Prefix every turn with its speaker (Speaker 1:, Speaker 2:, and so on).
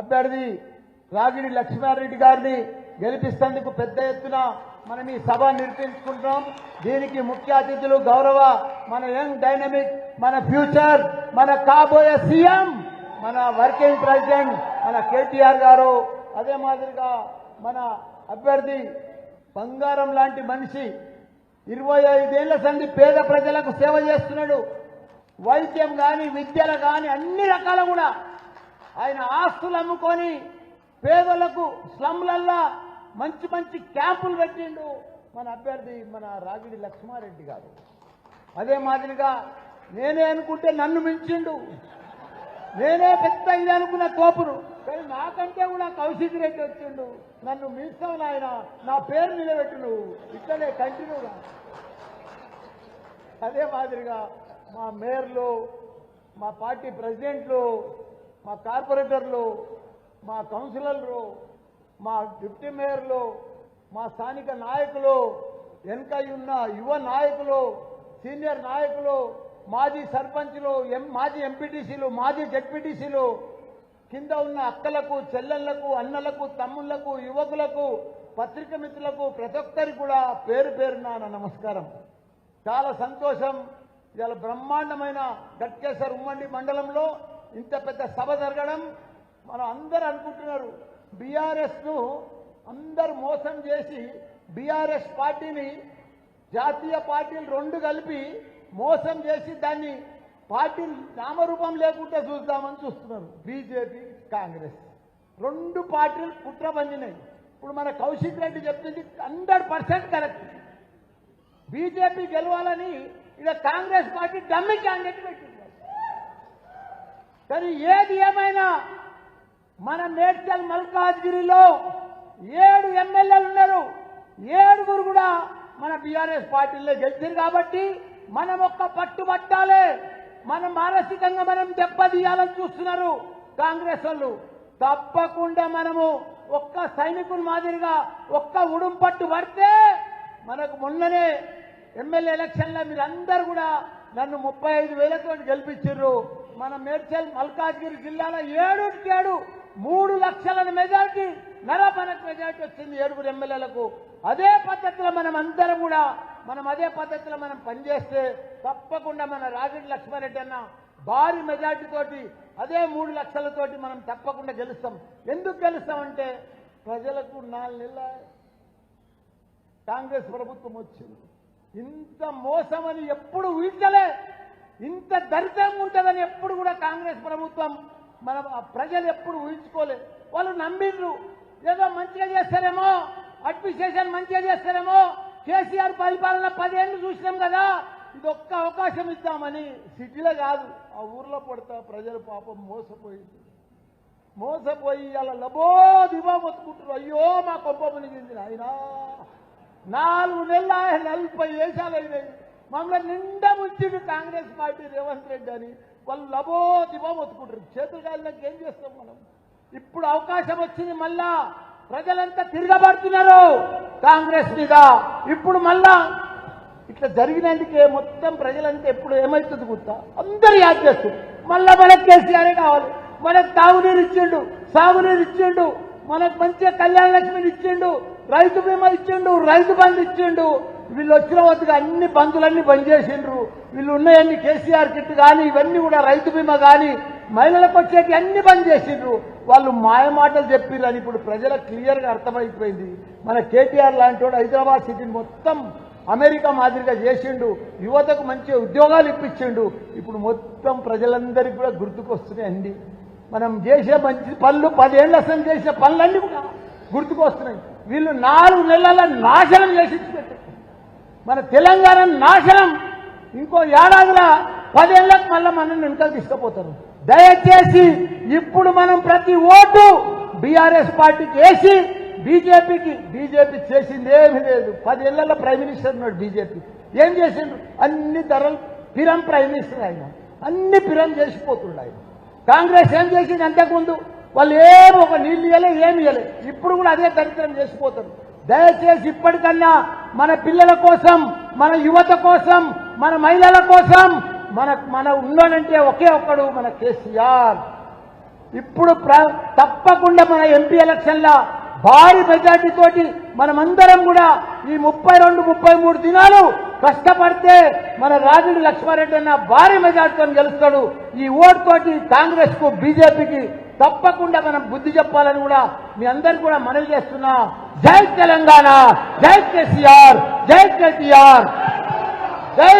Speaker 1: అభ్యర్థి రాగిడి లక్ష్మారెడ్డి గారిని గెలిపిస్తేందుకు పెద్ద ఎత్తున మనం ఈ సభ నిర్పించుకుంటున్నాం దీనికి ముఖ్య అతిథులు గౌరవ మన యంగ్ డైనమిక్ మన ఫ్యూచర్ మన కాబోయే సీఎం మన వర్కింగ్ ప్రెసిడెంట్ మన కేటీఆర్ గారు. అదే మాదిరిగా మన అభ్యర్థి బంగారం లాంటి మనిషి ఇరవై ఐదేళ్ళ సంది పేద ప్రజలకు సేవ చేస్తున్నాడు. వైద్యం కానీ విద్యలు కానీ అన్ని రకాల కూడా ఆయన ఆస్తులు అమ్ముకొని పేదలకు స్లమ్లల్లా మంచి మంచి క్యాంపులు పెట్టిండు మన అభ్యర్థి మన రాగిడి లక్ష్మారెడ్డి గారు. అదే మాదిరిగా నేనే అనుకుంటే నన్ను మించిండు. నేనే పెద్ద ఇది అనుకున్న తోపురు కానీ నాకంటే కూడా కౌశిక్ రెడ్డి వచ్చిండు. నన్ను మించావు నాయన నా పేరు నిలబెట్టు నువ్వు ఇక్కడే కంటిన్యూగా అదే మాదిరిగా మా మేయర్లు మా పార్టీ ప్రెసిడెంట్లు మా కార్పొరేటర్లు మా కౌన్సిలర్లు మా డిప్యూటీ మేయర్లు మా స్థానిక నాయకులు వెనక ఉన్న యువ నాయకులు సీనియర్ నాయకులు మాజీ సర్పంచ్లు ఎం మాజీ ఎంపీటీసీలు మాజీ జడ్పీటీసీలు కింద ఉన్న అక్కలకు చెల్లెళ్ళకు అన్నలకు తమ్ముళ్ళకు యువకులకు పత్రిక మిత్రులకు ప్రతి ఒక్కరికి కూడా పేరు పేరున నమస్కారం. చాలా సంతోషం. ఇవాళ బ్రహ్మాండమైన గట్కేశ్వర్ ఉమ్మండి మండలంలో ఇంత పెద్ద సభ జరగడం మనం అందరూ అనుకుంటున్నారు. బీఆర్ఎస్ను అందరు మోసం చేసి బీఆర్ఎస్ పార్టీని జాతీయ పార్టీలు రెండు కలిపి మోసం చేసి దాన్ని పార్టీ నామరూపం లేకుండా చూద్దామని చూస్తున్నారు. బీజేపీ కాంగ్రెస్ రెండు పార్టీలు కుట్ర పండినాయి ఇప్పుడు మన కౌశిక్ రెడ్డి చెప్తుంది హండ్రెడ్ పర్సెంట్ కరెక్ట్. బీజేపీ గెలవాలని ఇక కాంగ్రెస్ పార్టీ డమ్మి క్యాండిడేట్ పెట్టింది. కానీ ఏది ఏమైనా మన మేడ్చల్ మల్కాజ్గిరిలో ఏడు ఎమ్మెల్యేలు ఉన్నారు. ఏడుగురు కూడా మన బీఆర్ఎస్ పార్టీలో గెలిచారు కాబట్టి మనం ఒక్క పట్టుబట్టాలి. మనం మానసికంగా మనం దెబ్బతీయాలని చూస్తున్నారు కాంగ్రెస్ వాళ్ళు. తప్పకుండా మనము ఒక్క సైనికుల మాదిరిగా ఒక్క ఉడుం పట్టు పడితే మనకు మొన్ననే ఎమ్మెల్యే ఎలక్షన్లో మీరందరూ కూడా నన్ను ముప్పై ఐదు వేలతో గెలిపించారు. మన మేడ్చల్ మల్కాజ్గిరి జిల్లాలో ఏడుకి ఏడు మూడు లక్షల మెజార్టీ నరపనకు మెజార్టీ వచ్చింది ఏడుగురు ఎమ్మెల్యేలకు. అదే పద్ధతిలో మనం అందరం కూడా మనం అదే పద్ధతిలో మనం పనిచేస్తే తప్పకుండా మన రాగిడి లక్ష్మారెడ్డి అన్న భారీ మెజార్టీ తోటి అదే మూడు లక్షలతోటి మనం తప్పకుండా గెలుస్తాం. ఎందుకు గెలుస్తామంటే ప్రజలకు నాలుగు నెలల కాంగ్రెస్ ప్రభుత్వం వచ్చింది. ఇంత మోసమని ఎప్పుడు ఊహించలే. ఇంత దరిద్రం ఉంటుందని ఎప్పుడు కూడా కాంగ్రెస్ ప్రభుత్వం మన ఆ ప్రజలు ఎప్పుడు ఊహించుకోలేదు వాళ్ళు నమ్మిండ్రు. ఏదో మంచిగా చేస్తారేమో అడ్మినిస్ట్రేషన్ మంచిగా చేస్తారేమో కేసీఆర్ పరిపాలన పదేళ్ళు చూసినాం కదా ఇది ఒక్క అవకాశం ఇద్దామని సిటీలో కాదు ఆ ఊర్లో పడతా ప్రజలు పాపం మోసపోయింది మోసపోయి అలా లబో దిబో మొత్తుకుంటారు అయ్యో మా కొంప మునిగింది ఆయన నాలుగు నెలల నలభై వేషాలు అయినాయి. మమ్మల్ని నిండా ముంచిండు కాంగ్రెస్ పార్టీ రేవంత్ రెడ్డి అని. వాళ్ళు లబో దిబో మొత్తుకుంటారు. చేతులు కాళ్ళకి ఏం చేస్తాం మనం? ఇప్పుడు అవకాశం వచ్చింది మళ్ళా ప్రజలంతా తిరగబడుతున్నారు కాంగ్రెస్ మీద. ఇప్పుడు మళ్ళా ఇట్లా జరిగినందుకే మొత్తం ప్రజలంతా ఎప్పుడు ఏమవుతుంది గుర్తా? అందరూ యాద్ చేస్తారు. మళ్ళా మనకు కేసీఆరే కావాలి. మనకు తాగునీరు ఇచ్చిండు సాగునీరు ఇచ్చిండు మనకు మంచిగా కళ్యాణ లక్ష్మిని ఇచ్చిండు రైతు బీమా ఇచ్చిండు రైతు బంధు ఇచ్చిండు వీళ్ళు వచ్చిన వద్దకు అన్ని బంధులన్నీ బంద్ చేసిండ్రు. వీళ్ళు ఉన్నాయన్ని కేసీఆర్ కిట్ కానీ ఇవన్నీ కూడా రైతు బీమా కానీ మహిళలకు వచ్చేటి అన్ని బంద్ చేసిండ్రు. వాళ్ళు మాయమాటలు చెప్పిర్రు ఇప్పుడు ప్రజలకు క్లియర్గా అర్థమైపోయింది. మన కేటీఆర్ లాంటి వాడు హైదరాబాద్ సిటీని మొత్తం అమెరికా మాదిరిగా చేసిండు. యువతకు మంచి ఉద్యోగాలు ఇప్పించిండు. ఇప్పుడు మొత్తం ప్రజలందరికీ కూడా గుర్తుకొస్తున్నాయి అండి మనం చేసే మంచి పనులు పదేళ్ళ అసలు చేసే పనులన్నీ కూడా గుర్తుకొస్తున్నాయి. వీళ్ళు నాలుగు నెలల నాశనం చేసి మన తెలంగాణ నాశనం. ఇంకో ఏడాదిలో పదేళ్ళకు మళ్ళీ మనల్ని వెనుకలు తీసుకుపోతారు. దయచేసి ఇప్పుడు మనం ప్రతి ఓటు బీఆర్ఎస్ పార్టీకి వేసి బీజేపీకి బీజేపీ చేసింది ఏమీ లేదు. పదేళ్ళలో ప్రైమ్ మినిస్టర్ ఉన్నాడు బీజేపీ. ఏం చేసిండ్రు అన్ని ధరలు పిరం ప్రైమ్ మినిస్టర్ ఆయన. అన్ని పిరం చేసిపోతుండు ఆయన. కాంగ్రెస్ ఏం చేసింది అంతకుముందు? వాళ్ళు ఏమి ఒక నీళ్ళు ఇవ్వలే ఏమి ఇవ్వలే ఇప్పుడు కూడా అదే దరిద్రం చేసిపోతారు. దయచేసి ఇప్పటికన్నా మన పిల్లల కోసం మన యువత కోసం మన మహిళల కోసం మన మన ఉన్నాడంటే ఒకే ఒక్కడు మన కేసీఆర్. ఇప్పుడు ప్ర- తప్పకుండా మన ఎంపీ ఎలక్షన్ల భారీ మెజార్టీ తోటి మనమందరం కూడా ఈ ముప్పై రెండు ముప్పై మూడు దినాలు కష్టపడితే మన రాజుడి లక్ష్మారెడ్డి అన్న భారీ మెజార్టీతో గెలుస్తాడు. ఈ ఓటు తోటి కాంగ్రెస్కు బీజేపీకి తప్పకుండా మనం బుద్ధి చెప్పాలని కూడా మీ అందరు కూడా మనవి చేస్తున్నా. జై తెలంగాణ జై కేసీఆర్ జై కేసీఆర్ జై